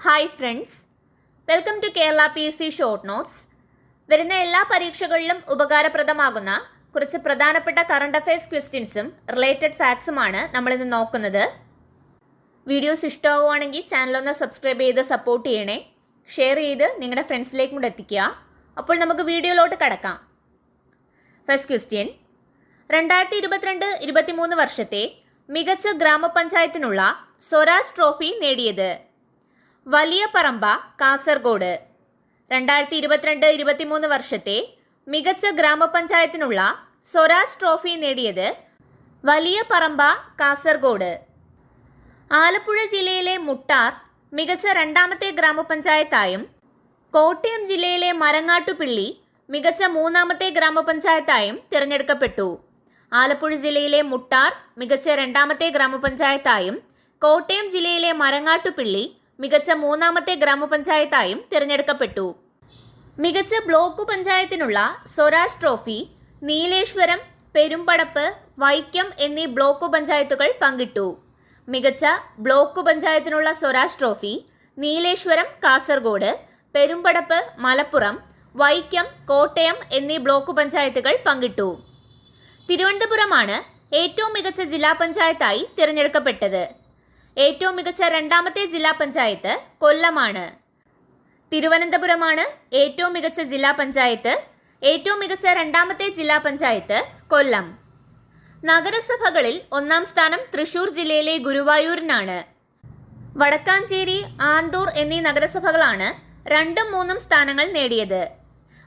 Hi friends welcome to Kerala P S C short notes വരുന്ന എല്ലാ പരീക്ഷകളിലും ഉപകാരപ്രദമാകുന്ന കുറച്ച് പ്രധാനപ്പെട്ട കറണ്ട് അഫയേഴ്സ് ക്വസ്റ്റ്യൻസും റിലേറ്റഡ് ഫാക്ട്സുമാണ് നമ്മളിന്ന് നോക്കുന്നത്. വീഡിയോസ് ഇഷ്ടമാവുകയാണെങ്കിൽ ചാനലൊന്ന് സബ്സ്ക്രൈബ് ചെയ്ത് സപ്പോർട്ട് ചെയ്യണേ. ഷെയർ ചെയ്ത് നിങ്ങളുടെ ഫ്രണ്ട്സിലേക്കും കൂടെ എത്തിക്കുക. അപ്പോൾ നമുക്ക് വീഡിയോയിലോട്ട് കടക്കാം. ഫസ്റ്റ് ക്വസ്റ്റ്യൻ രണ്ടായിരത്തി ഇരുപത്തിരണ്ട് ഇരുപത്തിമൂന്ന് വർഷത്തെ മികച്ച ഗ്രാമപഞ്ചായത്തിനുള്ള സ്വരാജ് ട്രോഫി നേടിയത്. വലിയ പറമ്പ കാസർഗോഡ്. രണ്ടായിരത്തി ഇരുപത്തിരണ്ട് ഇരുപത്തിമൂന്ന് വർഷത്തെ മികച്ച ഗ്രാമപഞ്ചായത്തിനുള്ള സ്വരാജ് ട്രോഫി നേടിയത് വലിയ പറമ്പ കാസർഗോഡ്. ആലപ്പുഴ ജില്ലയിലെ മുട്ടാർ മികച്ച രണ്ടാമത്തെ ഗ്രാമപഞ്ചായത്തായും കോട്ടയം ജില്ലയിലെ മരങ്ങാട്ടുപിള്ളി മികച്ച മൂന്നാമത്തെ ഗ്രാമപഞ്ചായത്തായും തിരഞ്ഞെടുക്കപ്പെട്ടു. ആലപ്പുഴ ജില്ലയിലെ മുട്ടാർ മികച്ച രണ്ടാമത്തെ ഗ്രാമപഞ്ചായത്തായും കോട്ടയം ജില്ലയിലെ മരങ്ങാട്ടുപിള്ളി മികച്ച മൂന്നാമത്തെ ഗ്രാമപഞ്ചായത്തായും തിരഞ്ഞെടുക്കപ്പെട്ടു. മികച്ച ബ്ലോക്ക് പഞ്ചായത്തിനുള്ള സ്വരാജ് ട്രോഫി നീലേശ്വരം പെരുമ്പടപ്പ് വൈക്കം എന്നീ ബ്ലോക്ക് പഞ്ചായത്തുകൾ പങ്കിട്ടു. മികച്ച ബ്ലോക്ക് പഞ്ചായത്തിനുള്ള സ്വരാജ് ട്രോഫി നീലേശ്വരം കാസർഗോഡ് പെരുമ്പടപ്പ് മലപ്പുറം വൈക്കം കോട്ടയം എന്നീ ബ്ലോക്ക് പഞ്ചായത്തുകൾ പങ്കിട്ടു. തിരുവനന്തപുരമാണ് ഏറ്റവും മികച്ച ജില്ലാ പഞ്ചായത്തായി തിരഞ്ഞെടുക്കപ്പെട്ടത്. ഏറ്റവും മികച്ച രണ്ടാമത്തെ ജില്ലാ പഞ്ചായത്ത് കൊല്ലമാണ്. തിരുവനന്തപുരമാണ് ഏറ്റവും മികച്ച ജില്ലാ പഞ്ചായത്ത് ഏറ്റവും മികച്ച രണ്ടാമത്തെ ജില്ലാ പഞ്ചായത്ത് കൊല്ലം. നഗരസഭകളിൽ ഒന്നാം സ്ഥാനം തൃശൂർ ജില്ലയിലെ ഗുരുവായൂരിനാണ്. വടക്കാഞ്ചേരി ആന്തൂർ എന്നീ നഗരസഭകളാണ് രണ്ടും മൂന്നും സ്ഥാനങ്ങൾ നേടിയത്.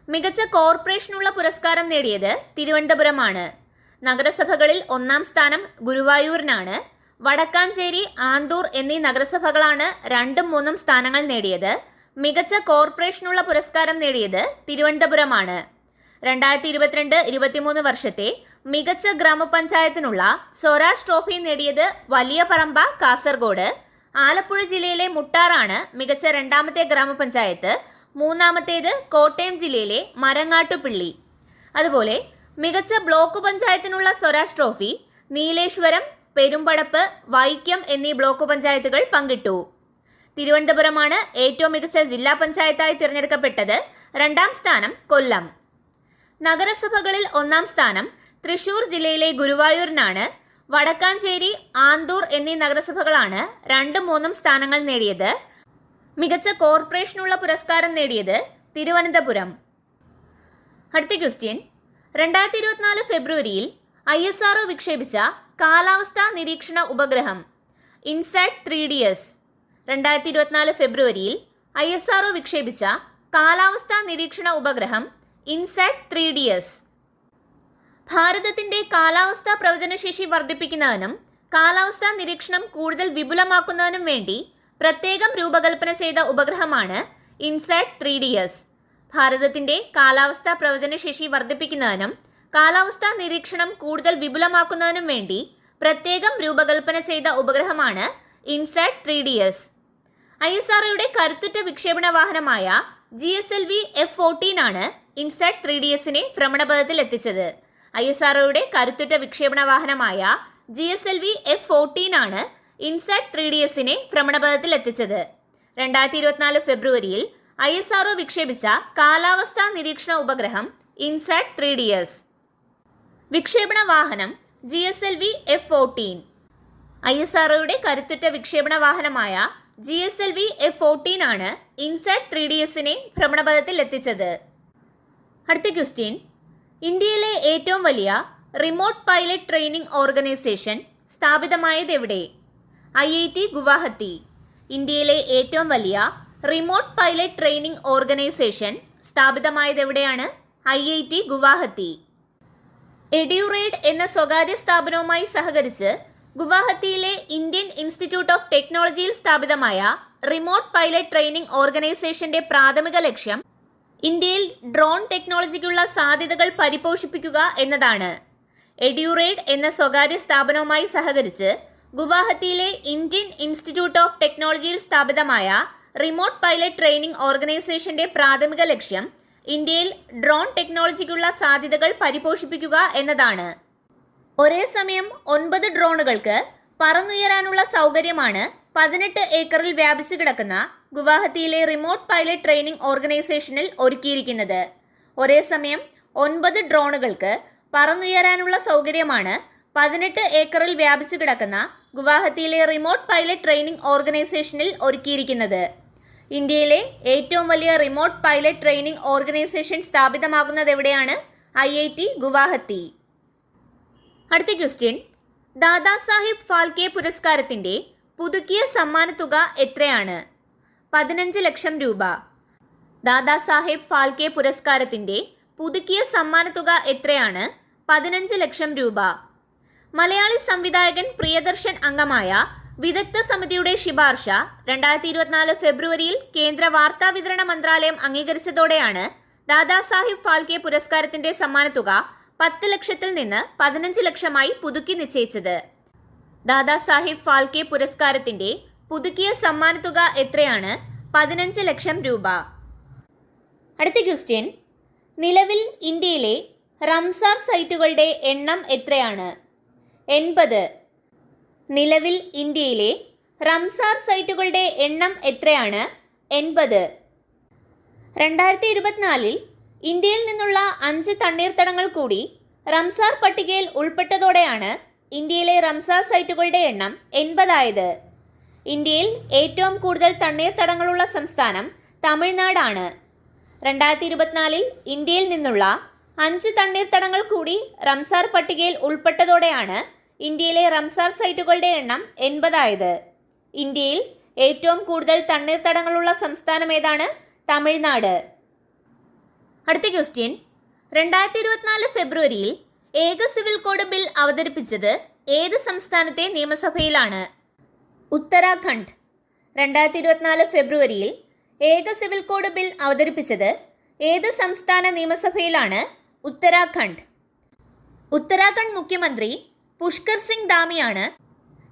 മികച്ച കോർപ്പറേഷനുള്ള പുരസ്കാരം നേടിയത് തിരുവനന്തപുരമാണ്. നഗരസഭകളിൽ ഒന്നാം സ്ഥാനം ഗുരുവായൂരിനാണ്. വടക്കാഞ്ചേരി ആന്തൂർ എന്നീ നഗരസഭകളാണ് രണ്ടും മൂന്നും സ്ഥാനങ്ങൾ നേടിയത്. മികച്ച കോർപ്പറേഷനുള്ള പുരസ്കാരം നേടിയത് തിരുവനന്തപുരമാണ്. രണ്ടായിരത്തി ഇരുപത്തിരണ്ട് ഇരുപത്തിമൂന്ന് വർഷത്തെ മികച്ച ഗ്രാമപഞ്ചായത്തിനുള്ള സ്വരാജ് ട്രോഫി നേടിയത് വലിയ പറമ്പ കാസർഗോഡ്. ആലപ്പുഴ ജില്ലയിലെ മുട്ടാറാണ് മികച്ച രണ്ടാമത്തെ ഗ്രാമപഞ്ചായത്ത് മൂന്നാമത്തേത് കോട്ടയം ജില്ലയിലെ മരങ്ങാട്ടുപിള്ളി. അതുപോലെ മികച്ച ബ്ലോക്ക് പഞ്ചായത്തിനുള്ള സ്വരാജ് ട്രോഫി നീലേശ്വരം പെരുമ്പടപ്പ് വൈക്കം എന്നീ ബ്ലോക്ക് പഞ്ചായത്തുകൾ പങ്കിട്ടു. തിരുവനന്തപുരമാണ് ഏറ്റവും മികച്ച ജില്ലാ പഞ്ചായത്തായി തിരഞ്ഞെടുക്കപ്പെട്ടത് രണ്ടാം സ്ഥാനം കൊല്ലം. നഗരസഭകളിൽ ഒന്നാം സ്ഥാനം തൃശൂർ ജില്ലയിലെ ഗുരുവായൂരിനാണ്. വടക്കാഞ്ചേരി ആന്തൂർ എന്നീ നഗരസഭകളാണ് രണ്ടും മൂന്നും സ്ഥാനങ്ങൾ നേടിയത്. മികച്ച കോർപ്പറേഷനുള്ള പുരസ്കാരം നേടിയത് തിരുവനന്തപുരം. അടുത്ത ക്വസ്റ്റ്യൻ. രണ്ടായിരത്തി ഇരുപത്തിനാല് ഫെബ്രുവരിയിൽ ഐ എസ് ആർഒ വിക്ഷേപിച്ച കാലാവസ്ഥാ നിരീക്ഷണ ഉപഗ്രഹം ഇൻസാറ്റ് ത്രീ ഡി എസ് രണ്ടായിരത്തി ഇരുപത്തിനാല് ഫെബ്രുവരിയിൽ ഐ എസ് ആർഒ വിക്ഷേപിച്ച കാലാവസ്ഥാ നിരീക്ഷണ ഉപഗ്രഹം ഇൻസാറ്റ് ത്രീ ഡി എസ് ഭാരതത്തിന്റെ കാലാവസ്ഥാ പ്രവചനശേഷി വർദ്ധിപ്പിക്കുന്നതിനും കാലാവസ്ഥാ നിരീക്ഷണം കൂടുതൽ വിപുലമാക്കുന്നതിനും വേണ്ടി പ്രത്യേകം രൂപകൽപ്പന ചെയ്ത ഉപഗ്രഹമാണ് ഇൻസാറ്റ് ത്രീ ഡി എസ് ഭാരതത്തിന്റെ കാലാവസ്ഥാ പ്രവചനശേഷി വർദ്ധിപ്പിക്കുന്നതിനും കാലാവസ്ഥാ നിരീക്ഷണം കൂടുതൽ വിപുലമാക്കുന്നതിനും വേണ്ടി പ്രത്യേകം രൂപകൽപ്പന ചെയ്ത ഉപഗ്രഹമാണ് INSAT three D S I S ആർഒയുടെ കരുത്തുറ്റ വിക്ഷേപണ വാഹനമായ G S L V F fourteen ആണ് ഇൻസാറ്റ് ത്രീ ഡി എസിനെ ഭ്രമണപഥത്തിൽ എത്തിച്ചത്. ഐ എസ് ആർഒയുടെ കരുത്തുറ്റ വിക്ഷേപണ വാഹനമായ G S L V F fourteen ആണ് ഇൻസാറ്റ് ത്രീ ഡി എസിനെ ഭ്രമണപഥത്തിൽ എത്തിച്ചത്. രണ്ടായിരത്തി ഇരുപത്തിനാല് ഫെബ്രുവരിയിൽ ഐ എസ് ആർഒ വിക്ഷേപിച്ച കാലാവസ്ഥാ നിരീക്ഷണ ഉപഗ്രഹം ഇൻസാറ്റ് ത്രീ ഡി എസ് വിക്ഷേപണ വാഹനം G S L V F fourteen I S ആർഒയുടെ കരുത്തുറ്റ വിക്ഷേപണ വാഹനമായ G S L V F fourteen ആണ് ഇൻസാറ്റ് ത്രീ ഡി എസിനെ ഭ്രമണപഥത്തിൽ എത്തിച്ചത്. അടുത്ത ക്വസ്റ്റ്യൻ. ഇന്ത്യയിലെ ഏറ്റവും വലിയ റിമോട്ട് പൈലറ്റ് ട്രെയിനിംഗ് ഓർഗനൈസേഷൻ സ്ഥാപിതമായത് എവിടെ? I I T Guwahati. ഇന്ത്യയിലെ ഏറ്റവും വലിയ റിമോട്ട് പൈലറ്റ് ട്രെയിനിംഗ് ഓർഗനൈസേഷൻ സ്ഥാപിതമായത് എവിടെയാണ്? I I T Guwahati. എഡ്യൂറേഡ് എന്ന സ്വകാര്യ സ്ഥാപനവുമായി സഹകരിച്ച് ഗുവാഹത്തിയിലെ ഇന്ത്യൻ ഇൻസ്റ്റിറ്റ്യൂട്ട് ഓഫ് ടെക്നോളജിയിൽ സ്ഥാപിതമായ റിമോട്ട് പൈലറ്റ് ട്രെയിനിംഗ് ഓർഗനൈസേഷന്റെ പ്രാഥമിക ലക്ഷ്യം ഇന്ത്യയിൽ ഡ്രോൺ ടെക്നോളജിക്കുള്ള സാധ്യതകൾ പരിപോഷിപ്പിക്കുക എന്നതാണ്. എഡ്യൂറേഡ് എന്ന സ്വകാര്യ സ്ഥാപനവുമായി സഹകരിച്ച് ഗുവാഹത്തിയിലെ ഇന്ത്യൻ ഇൻസ്റ്റിറ്റ്യൂട്ട് ഓഫ് ടെക്നോളജിയിൽ സ്ഥാപിതമായ റിമോട്ട് പൈലറ്റ് ട്രെയിനിംഗ് ഓർഗനൈസേഷന്റെ പ്രാഥമിക ലക്ഷ്യം ഇന്ത്യയിൽ ഡ്രോൺ ടെക്നോളജിക്കുള്ള സാധ്യതകൾ പരിപോഷിപ്പിക്കുക എന്നതാണ്. ഒരേ സമയം ഒൻപത് ഡ്രോണുകൾക്ക് പറന്നുയരാനുള്ള സൗകര്യമാണ് പതിനെട്ട് ഏക്കറിൽ വ്യാപിച്ചു കിടക്കുന്ന ഗുവാഹത്തിയിലെ റിമോട്ട് പൈലറ്റ് ട്രെയിനിംഗ് ഓർഗനൈസേഷനിൽ ഒരുക്കിയിരിക്കുന്നത്. ഒരേ സമയം ഒൻപത് ഡ്രോണുകൾക്ക് പറന്നുയരാനുള്ള സൗകര്യമാണ് പതിനെട്ട് ഏക്കറിൽ വ്യാപിച്ചു കിടക്കുന്ന ഗുവാഹത്തിയിലെ റിമോട്ട് പൈലറ്റ് ട്രെയിനിംഗ് ഓർഗനൈസേഷനിൽ ഒരുക്കിയിരിക്കുന്നത്. ഇന്ത്യയിലെ ഏറ്റവും വലിയ റിമോട്ട് പൈലറ്റ് ട്രെയിനിംഗ് ഓർഗനൈസേഷൻ സ്ഥാപിതമാകുന്നത് എവിടെയാണ്? I I T Guwahati. അടുത്ത ക്വസ്റ്റ്യൻ ദാദാസാഹിബ് ഫാൽക്കെ പുരസ്കാരത്തിന്റെ പുതുക്കിയ സമ്മാനത്തുക എത്രയാണ്? പതിനഞ്ച് ലക്ഷം രൂപ. ദാദാസാഹിബ് ഫാൽക്കെ പുരസ്കാരത്തിന്റെ പുതുക്കിയ സമ്മാനത്തുക എത്രയാണ്? പതിനഞ്ച് ലക്ഷം രൂപ. മലയാളി സംവിധായകൻ പ്രിയദർശൻ അംഗമായ വിദഗ്ധ സമിതിയുടെ ശിപാർശ രണ്ടായിരത്തി ഇരുപത്തിനാല് ഫെബ്രുവരിയിൽ കേന്ദ്ര വാർത്താ വിതരണ മന്ത്രാലയം അംഗീകരിച്ചതോടെയാണ് ദാദാസാഹിബ് ഫാൽക്കെ പുരസ്കാരത്തിന്റെ സമ്മാനത്തുക പത്ത് ലക്ഷത്തിൽ നിന്ന് പതിനഞ്ച് ലക്ഷമായി പുതുക്കി നിശ്ചയിച്ചത്. ദാദാസാഹിബ് ഫാൽക്കെ പുരസ്കാരത്തിന്റെ പുതുക്കിയ സമ്മാനത്തുക എത്രയാണ്? പതിനഞ്ച് ലക്ഷം രൂപ. അടുത്ത ക്വസ്റ്റ്യൻ. നിലവിൽ ഇന്ത്യയിലെ റംസാർ സൈറ്റുകളുടെ എണ്ണം എത്രയാണ്? എൺപത് നിലവിൽ ഇന്ത്യയിലെ റംസാർ സൈറ്റുകളുടെ എണ്ണം എത്രയാണ്? എൺപത്. രണ്ടായിരത്തി ഇരുപത്തിനാലിൽ ഇന്ത്യയിൽ നിന്നുള്ള അഞ്ച് തണ്ണീർത്തടങ്ങൾ കൂടി റംസാർ പട്ടികയിൽ ഉൾപ്പെട്ടതോടെയാണ് ഇന്ത്യയിലെ റംസാർ സൈറ്റുകളുടെ എണ്ണം എൺപതായത്. ഇന്ത്യയിൽ ഏറ്റവും കൂടുതൽ തണ്ണീർത്തടങ്ങളുള്ള സംസ്ഥാനം തമിഴ്നാടാണ്. രണ്ടായിരത്തി ഇരുപത്തിനാലിൽ ഇന്ത്യയിൽ നിന്നുള്ള അഞ്ച് തണ്ണീർത്തടങ്ങൾ കൂടി റംസാർ പട്ടികയിൽ ഉൾപ്പെട്ടതോടെയാണ് ഇന്ത്യയിലെ റംസാർ സൈറ്റുകളുടെ എണ്ണം എൺപതായത്. ഇന്ത്യയിൽ ഏറ്റവും കൂടുതൽ തണ്ണീർത്തടങ്ങളുള്ള സംസ്ഥാനം ഏതാണ്? തമിഴ്നാട്. അടുത്ത ക്വസ്റ്റ്യൻ. രണ്ടായിരത്തി ഇരുപത്തിനാല് ഫെബ്രുവരിയിൽ ഏക സിവിൽ കോഡ് ബിൽ അവതരിപ്പിച്ചത് ഏത് സംസ്ഥാനത്തെ നിയമസഭയിലാണ്? ഉത്തരാഖണ്ഡ്. രണ്ടായിരത്തി ഇരുപത്തിനാല് ഫെബ്രുവരിയിൽ ഏക സിവിൽ കോഡ് ബിൽ അവതരിപ്പിച്ചത് ഏത് സംസ്ഥാന നിയമസഭയിലാണ്? ഉത്തരാഖണ്ഡ്. ഉത്തരാഖണ്ഡ് മുഖ്യമന്ത്രി പുഷ്കർ സിംഗ് ദാമിയാണ്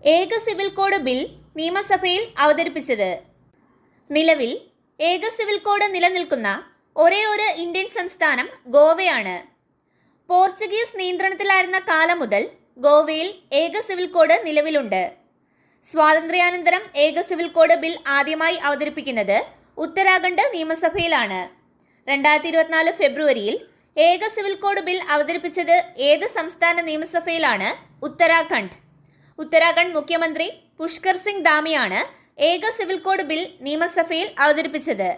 ഏക സിവിൽ കോഡ് ബിൽ നിയമസഭയിൽ അവതരിപ്പിച്ചത്. നിലവിൽ ഏക സിവിൽ കോഡ് നിലനിൽക്കുന്ന ഒരേ ഒരു ഇന്ത്യൻ സംസ്ഥാനം ഗോവയാണ്. പോർച്ചുഗീസ് നിയന്ത്രണത്തിലായിരുന്ന കാലം മുതൽ ഗോവയിൽ ഏക സിവിൽ കോഡ് നിലവിലുണ്ട്. സ്വാതന്ത്ര്യാനന്തരം ഏക സിവിൽ കോഡ് ബിൽ ആദ്യമായി അവതരിപ്പിക്കുന്നത് ഉത്തരാഖണ്ഡ് നിയമസഭയിലാണ്. രണ്ടായിരത്തി ഇരുപത്തിനാല് ഫെബ്രുവരിയിൽ ഏക സിവിൽ കോഡ് ബിൽ അവതരിപ്പിച്ചത് ഏത് സംസ്ഥാന നിയമസഭയിലാണ്? ഉത്തരാഖണ്ഡ്. ഉത്തരാഖണ്ഡ് മുഖ്യമന്ത്രി പുഷ്കർ സിംഗ് ധാമിയാണ് ഏക സിവിൽ കോഡ് ബിൽ നിയമസഭയിൽ അവതരിപ്പിച്ചത്.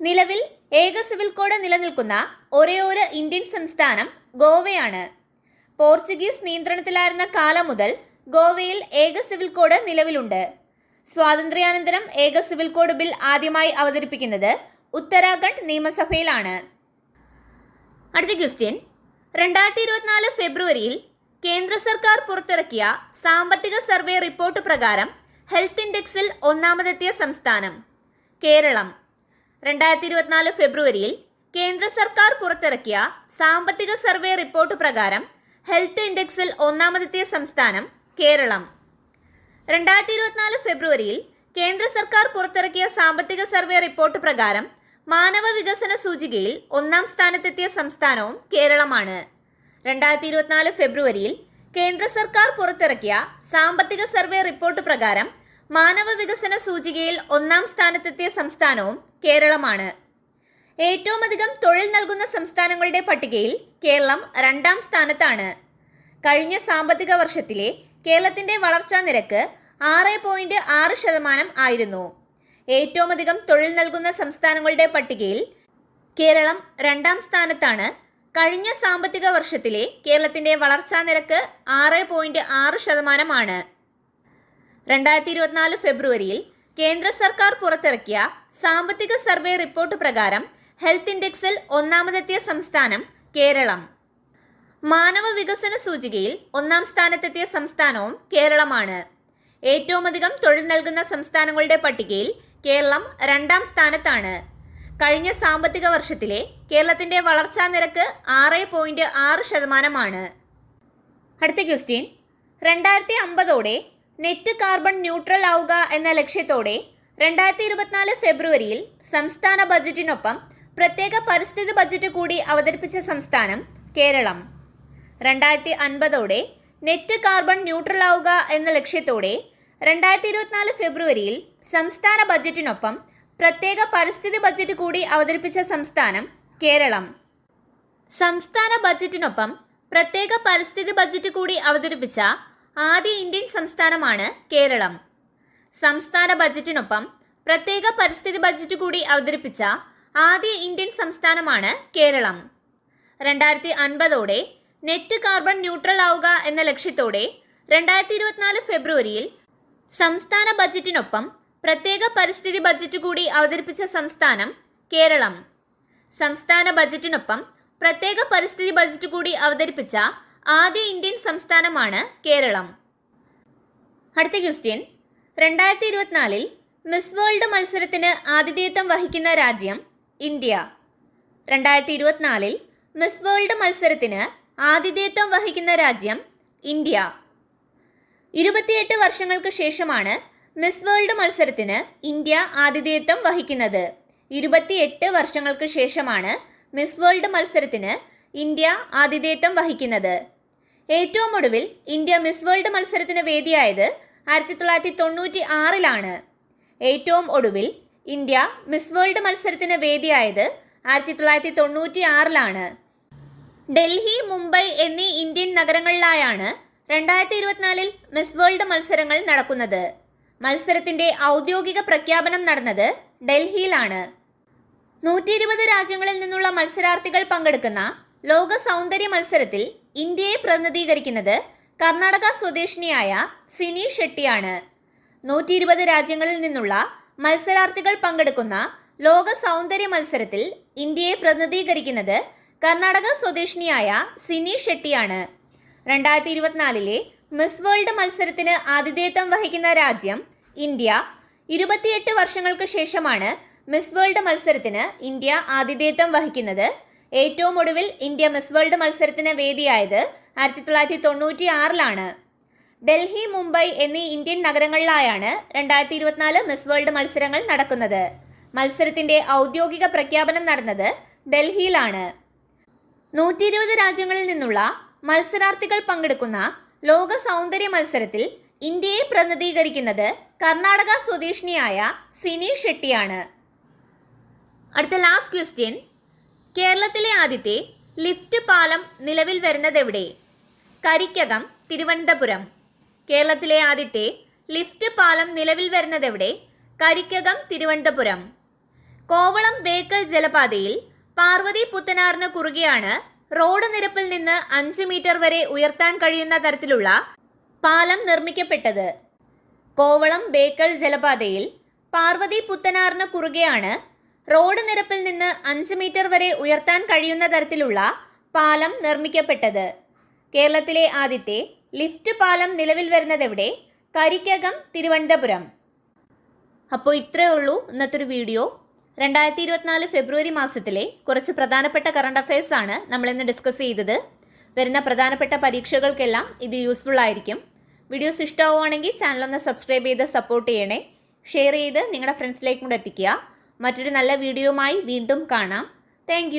നിലവിൽ ഏക സിവിൽ കോഡ് നിലനിൽക്കുന്ന ഒരേ ഒരു ഇന്ത്യൻ സംസ്ഥാനം ഗോവയാണ്. പോർച്ചുഗീസ് നിയന്ത്രണത്തിലായിരുന്ന കാലം മുതൽ ഗോവയിൽ ഏക സിവിൽ കോഡ് നിലവിലുണ്ട്. സ്വാതന്ത്ര്യാനന്തരം ഏക സിവിൽ കോഡ് ബിൽ ആദ്യമായി അവതരിപ്പിക്കുന്നത് ഉത്തരാഖണ്ഡ് നിയമസഭയിലാണ്. അടുത്ത ക്വസ്റ്റ്യൻ. രണ്ടായിരത്തി ഇരുപത്തിനാല് ഫെബ്രുവരിയിൽ കേന്ദ്ര സർക്കാർ പുറത്തിറക്കിയ സാമ്പത്തിക സർവേ റിപ്പോർട്ട് പ്രകാരം ഹെൽത്ത് ഇൻഡെക്സിൽ ഒന്നാമതെത്തിയ സംസ്ഥാനം കേരളം. രണ്ടായിരത്തി ഇരുപത്തിനാല് ഫെബ്രുവരിയിൽ കേന്ദ്ര സർക്കാർ പുറത്തിറക്കിയ സാമ്പത്തിക സർവേ റിപ്പോർട്ട് പ്രകാരം ഹെൽത്ത് ഇൻഡെക്സിൽ ഒന്നാമതെത്തിയ സംസ്ഥാനം കേരളം. രണ്ടായിരത്തി ഇരുപത്തിനാല് ഫെബ്രുവരിയിൽ കേന്ദ്ര സർക്കാർ പുറത്തിറക്കിയ സാമ്പത്തിക സർവേ റിപ്പോർട്ട് പ്രകാരം മാനവ വികസന സൂചികയിൽ ഒന്നാം സ്ഥാനത്തെത്തിയ സംസ്ഥാനവും കേരളമാണ്. രണ്ടായിരത്തി ഇരുപത്തിനാല് ഫെബ്രുവരിയിൽ കേന്ദ്ര സർക്കാർ പുറത്തിറക്കിയ സാമ്പത്തിക സർവേ റിപ്പോർട്ട് പ്രകാരം മാനവ വികസന സൂചികയിൽ ഒന്നാം സ്ഥാനത്തെത്തിയ സംസ്ഥാനവും കേരളമാണ്. ഏറ്റവും അധികം തൊഴിൽ നൽകുന്ന സംസ്ഥാനങ്ങളുടെ പട്ടികയിൽ കേരളം രണ്ടാം സ്ഥാനത്താണ്. കഴിഞ്ഞ സാമ്പത്തിക വർഷത്തിലെ കേരളത്തിന്റെ വളർച്ചാ നിരക്ക് ആറ് പോയിന്റ് ആറ് ശതമാനം ആയിരുന്നു. ഏറ്റവും അധികം തൊഴിൽ നൽകുന്ന സംസ്ഥാനങ്ങളുടെ പട്ടികയിൽ കേരളം രണ്ടാം സ്ഥാനത്താണ്. കഴിഞ്ഞ സാമ്പത്തിക വർഷത്തിലെ കേരളത്തിന്റെ വളർച്ചാ നിരക്ക് ആറ് പോയിന്റ് ആറ് ശതമാനമാണ്. രണ്ടായിരത്തി ഇരുപത്തിനാല് ഫെബ്രുവരിയിൽ കേന്ദ്ര സർക്കാർ പുറത്തിറക്കിയ സാമ്പത്തിക സർവേ റിപ്പോർട്ട് പ്രകാരം ഹെൽത്ത് ഇൻഡെക്സിൽ ഒന്നാമതെത്തിയ സംസ്ഥാനം കേരളം. മാനവ വികസന സൂചികയിൽ ഒന്നാം സ്ഥാനത്തെത്തിയ സംസ്ഥാനവും കേരളമാണ്. ഏറ്റവും അധികം തൊഴിൽ നൽകുന്ന സംസ്ഥാനങ്ങളുടെ പട്ടികയിൽ കേരളം രണ്ടാം സ്ഥാനത്താണ്. കഴിഞ്ഞ സാമ്പത്തിക വർഷത്തിലെ കേരളത്തിന്റെ വളർച്ചാ നിരക്ക് ആറ് പോയിന്റ് ആറ് ശതമാനമാണ്. അടുത്ത ക്വസ്റ്റ്യൻ. രണ്ടായിരത്തി അമ്പതോടെ നെറ്റ് കാർബൺ ന്യൂട്രൽ ആവുക എന്ന ലക്ഷ്യത്തോടെ രണ്ടായിരത്തി ഇരുപത്തിനാല് ഫെബ്രുവരിയിൽ സംസ്ഥാന ബജറ്റിനൊപ്പം പ്രത്യേക പരിസ്ഥിതി ബജറ്റ് കൂടി അവതരിപ്പിച്ച സംസ്ഥാനം കേരളം. രണ്ടായിരത്തി അൻപതോടെ നെറ്റ് കാർബൺ ന്യൂട്രൽ ആവുക എന്ന ലക്ഷ്യത്തോടെ രണ്ടായിരത്തി ഇരുപത്തിനാല് ഫെബ്രുവരിയിൽ സംസ്ഥാന ബജറ്റിനൊപ്പം പ്രത്യേക പരിസ്ഥിതി ബജറ്റ് കൂടി അവതരിപ്പിച്ച സംസ്ഥാനം കേരളം. സംസ്ഥാന ബജറ്റിനൊപ്പം പ്രത്യേക പരിസ്ഥിതി ബജറ്റ് കൂടി അവതരിപ്പിച്ച ആദ്യ ഇന്ത്യൻ സംസ്ഥാനമാണ് കേരളം. സംസ്ഥാന ബജറ്റിനൊപ്പം പ്രത്യേക പരിസ്ഥിതി ബജറ്റ് കൂടി അവതരിപ്പിച്ച ആദ്യ ഇന്ത്യൻ സംസ്ഥാനമാണ് കേരളം. രണ്ടായിരത്തി അൻപതോടെ നെറ്റ് കാർബൺ ന്യൂട്രൽ ആവുക എന്ന ലക്ഷ്യത്തോടെ രണ്ടായിരത്തി ഇരുപത്തിനാല് ഫെബ്രുവരിയിൽ സംസ്ഥാന ബജറ്റിനൊപ്പം പ്രത്യേക പരിസ്ഥിതി ബജറ്റ് കൂടി അവതരിപ്പിച്ച സംസ്ഥാനം കേരളം. സംസ്ഥാന ബജറ്റിനൊപ്പം പ്രത്യേക പരിസ്ഥിതി ബജറ്റ് കൂടി അവതരിപ്പിച്ച ആദ്യ ഇന്ത്യൻ സംസ്ഥാനമാണ് കേരളം. അടുത്ത ക്വസ്റ്റ്യൻ. രണ്ടായിരത്തി ഇരുപത്തിനാലിൽ മിസ് വേൾഡ് മത്സരത്തിന് ആതിഥേയത്വം വഹിക്കുന്ന രാജ്യം ഇന്ത്യ. രണ്ടായിരത്തി ഇരുപത്തിനാലിൽ മിസ് വേൾഡ് മത്സരത്തിന് ആതിഥേയത്വം വഹിക്കുന്ന രാജ്യം ഇന്ത്യ. ഇരുപത്തിയെട്ട് വർഷങ്ങൾക്ക് ശേഷമാണ് മിസ് വേൾഡ് മത്സരത്തിന് ഇന്ത്യ ആതിഥേയത്വം വഹിക്കുന്നത്. ഇരുപത്തിയെട്ട് വർഷങ്ങൾക്ക് ശേഷമാണ് മിസ് വേൾഡ് മത്സരത്തിന് ഇന്ത്യ ആതിഥേയത്വം വഹിക്കുന്നത്. ഏറ്റവും ഒടുവിൽ ഇന്ത്യ മിസ് വേൾഡ് മത്സരത്തിന് വേദിയായത് ആയിരത്തി തൊള്ളായിരത്തി തൊണ്ണൂറ്റി ആറിലാണ് ഏറ്റവും ഒടുവിൽ ഇന്ത്യ മിസ് വേൾഡ് മത്സരത്തിന് വേദിയായത് ആയിരത്തി തൊള്ളായിരത്തി തൊണ്ണൂറ്റി ആറിലാണ് ഡൽഹി മുംബൈ എന്നീ ഇന്ത്യൻ നഗരങ്ങളിലായാണ് രണ്ടായിരത്തി ഇരുപത്തിനാലിൽ മിസ് വേൾഡ് മത്സരങ്ങൾ നടക്കുന്നത്. മത്സരത്തിന്റെ ഔദ്യോഗിക പ്രഖ്യാപനം നടന്നത് ഡൽഹിയിലാണ്. നൂറ്റി ഇരുപത് രാജ്യങ്ങളിൽ നിന്നുള്ള മത്സരാർത്ഥികൾ പങ്കെടുക്കുന്ന ലോക സൗന്ദര്യ മത്സരത്തിൽ ഇന്ത്യയെ പ്രതിനിധീകരിക്കുന്നത് കർണാടക സ്വദേശിനിയായ സിനി ഷെട്ടിയാണ്. നൂറ്റി ഇരുപത് രാജ്യങ്ങളിൽ നിന്നുള്ള മത്സരാർത്ഥികൾ പങ്കെടുക്കുന്ന ലോക സൗന്ദര്യ മത്സരത്തിൽ ഇന്ത്യയെ പ്രതിനിധീകരിക്കുന്നത് കർണാടക സ്വദേശിനിയായ സിനി ഷെട്ടിയാണ്. രണ്ടായിരത്തി ഇരുപത്തിനാലിലെ മിസ് വേൾഡ് മത്സരത്തിന് ആതിഥേയത്വം വഹിക്കുന്ന രാജ്യം ഇന്ത്യ. ഇരുപത്തിയെട്ട് വർഷങ്ങൾക്ക് ശേഷമാണ് മിസ് വേൾഡ് മത്സരത്തിന് ഇന്ത്യ ആതിഥേയത്വം വഹിക്കുന്നത്. ഏറ്റവും ഒടുവിൽ ഇന്ത്യ മിസ് വേൾഡ് മത്സരത്തിന് വേദിയായത് ആയിരത്തി തൊള്ളായിരത്തി തൊണ്ണൂറ്റി ആറിലാണ് ഡൽഹി മുംബൈ എന്നീ ഇന്ത്യൻ നഗരങ്ങളിലായാണ് രണ്ടായിരത്തി ഇരുപത്തിനാല് മിസ് വേൾഡ് മത്സരങ്ങൾ നടക്കുന്നത്. മത്സരത്തിന്റെ ഔദ്യോഗിക പ്രഖ്യാപനം നടന്നത് ഡൽഹിയിലാണ്. നൂറ്റി ഇരുപത് രാജ്യങ്ങളിൽ നിന്നുള്ള മത്സരാർത്ഥികൾ പങ്കെടുക്കുന്ന ലോക സൗന്ദര്യ മത്സരത്തിൽ ഇന്ത്യയെ പ്രതിനിധീകരിക്കുന്നത് കർണാടക സ്വദേശിനിയായ സിനി ഷെട്ടിയാണ്. അടുത്ത ലാസ്റ്റ് ക്വസ്റ്റ്യൻ കേരളത്തിലെ ആദ്യത്തെ ലിഫ്റ്റ് പാലം നിലവിൽ വരുന്നതെവിടെ? കരിക്കകം തിരുവനന്തപുരം. കേരളത്തിലെ ആദ്യത്തെ ലിഫ്റ്റ് പാലം നിലവിൽ വരുന്നതെവിടെ? കരിക്കകം തിരുവനന്തപുരം. കോവളം ബേക്കൽ ജലപാതയിൽ പാർവതി പുത്തനാറിന് കുറുകെയാണ് റോഡ് നിരപ്പിൽ നിന്ന് അഞ്ച് മീറ്റർ വരെ ഉയർത്താൻ കഴിയുന്ന തരത്തിലുള്ള പാലം നിർമ്മിക്കപ്പെട്ടത്. കോവളം ബേക്കൽ ജലപാതയിൽ പാർവതി പുത്തനാറിന് കുറുകെയാണ് റോഡ് നിരപ്പിൽ നിന്ന് അഞ്ച് മീറ്റർ വരെ ഉയർത്താൻ കഴിയുന്ന തരത്തിലുള്ള പാലം നിർമ്മിക്കപ്പെട്ടത്. കേരളത്തിലെ ആദ്യത്തെ ലിഫ്റ്റ് പാലം നിലവിൽ വരുന്നതെവിടെ? കരിക്കകം തിരുവനന്തപുരം. അപ്പോൾ ഇത്രയേ ഉള്ളൂ ഇന്നത്തെ ഒരു വീഡിയോ. രണ്ടായിരത്തി ഇരുപത്തിനാല് ഫെബ്രുവരി മാസത്തിലെ കുറച്ച് പ്രധാനപ്പെട്ട കറണ്ട് അഫയേഴ്സ് ആണ് നമ്മൾ ഇന്ന് ഡിസ്കസ് ചെയ്തത്. വരുന്ന പ്രധാനപ്പെട്ട പരീക്ഷകൾക്കെല്ലാം ഇത് യൂസ്ഫുൾ ആയിരിക്കും. വീഡിയോസ് ഇഷ്ടമാവുകയാണെങ്കിൽ ചാനൽ ഒന്ന് സബ്സ്ക്രൈബ് ചെയ്ത് സപ്പോർട്ട് ചെയ്യണേ. ഷെയർ ചെയ്ത് നിങ്ങളുടെ ഫ്രണ്ട്സിലേക്കും കൂടെ എത്തിക്കുക. മറ്റൊരു നല്ല വീഡിയോയുമായി വീണ്ടും കാണാം. താങ്ക്